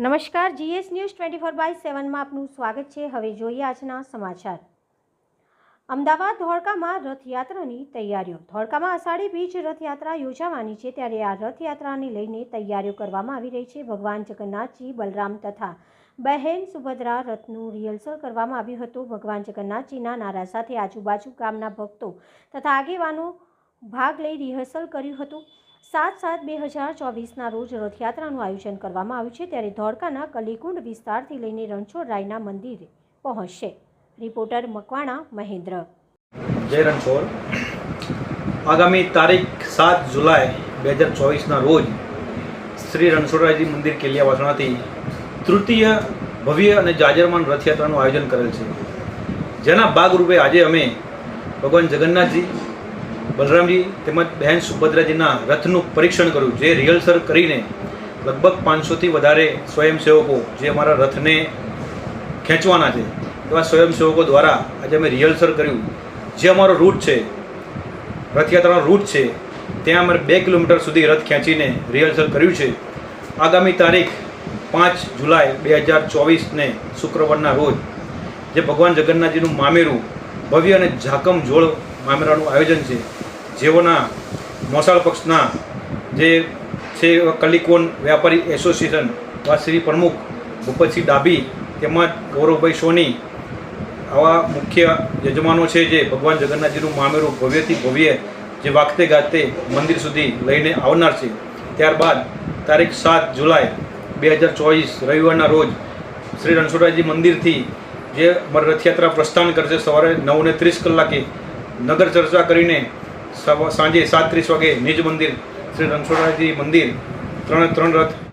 નમસ્કાર, GS news twenty four by સેવનમાં આપનું સ્વાગત છે. હવે જોઈએ આજના સમાચાર. અમદાવાદ ધોળકામાં રથયાત્રાની તૈયારીઓ. ધોળકામાં અષાઢી બીજ રથયાત્રા યોજાવાની છે, ત્યારે આ રથયાત્રાને લઈને તૈયારીઓ કરવામાં આવી રહી છે. ભગવાન જગન્નાથજી, બલરામ તથા બહેન સુભદ્રા રથનું રિહર્સલ કરવામાં આવ્યું હતું. ભગવાન જગન્નાથજીના નારા સાથે આજુબાજુ ગામના ભક્તો તથા આગેવાનો ભાગ લઈ રિહર્સલ કર્યું હતું. સાત સાત બે હજાર ચોવીસના રોજ રથયાત્રાનું આયોજન કરવામાં આવ્યું છે ત્યારે ધોળકાના કલીકુંડ વિસ્તારથી લઈને રણછોડ રાયના મંદિરે પહોંચશે. રિપોર્ટર મકવાણા મહેન્દ્ર. જય રણછોડ. આગામી તારીખ સાત જુલાઈ બે હજાર ચોવીસના રોજ શ્રી રણછોડરાયજી મંદિર કેલિયાવાસણાથી તૃતીય ભવ્ય અને જાજરમાન રથયાત્રાનું આયોજન કરેલ છે. જેના ભાગરૂપે આજે અમે ભગવાન જગન્નાથજી બલરામજી તેમજ બહેન સુભદ્રાજીના રથનું પરીક્ષણ કર્યું, જે રિહર્સલ કરીને લગભગ પાંચસોથી વધારે સ્વયંસેવકો જે અમારા રથને ખેંચવાના છે, એવા સ્વયંસેવકો દ્વારા આજે અમે રિહર્સલ કર્યું. જે અમારો રૂટ છે, રથયાત્રાનો રૂટ છે, ત્યાં અમારે બે કિલોમીટર સુધી રથ ખેંચીને રિહર્સલ કર્યું છે. આગામી તારીખ પાંચ જુલાઈ બે હજાર ચોવીસને શુક્રવારના રોજ, જે ભગવાન જગન્નાથજીનું મામેરું ભવ્ય અને ઝાકમ જોળ મામેરાનું આયોજન છે. જેઓના મોસાળ પક્ષના જે છે કલિકોન વ્યાપારી એસોસિએશન શ્રી પ્રમુખ ભૂપતસિંહ ડાભી તેમજ ગૌરવભાઈ સોની આવા મુખ્ય યજમાનો છે જે ભગવાન જગન્નાથજીનું મામેરું ભવ્યથી ભવ્ય જે વાગતે ગાતે મંદિર સુધી લઈને આવનાર છે. ત્યારબાદ તારીખ સાત જુલાઈ બે હજાર ચોવીસ રવિવારના રોજ શ્રી રણછોડરાયજી મંદિરથી જે રથયાત્રા પ્રસ્થાન કરશે સવારે નવને ત્રીસ કલાકે નગર ચર્ચા કરીને સાંજે સાત ત્રીસ વાગે નિજ મંદિર શ્રી રણછોડરાયજી મંદિર ત્રણે ત્રણ રથ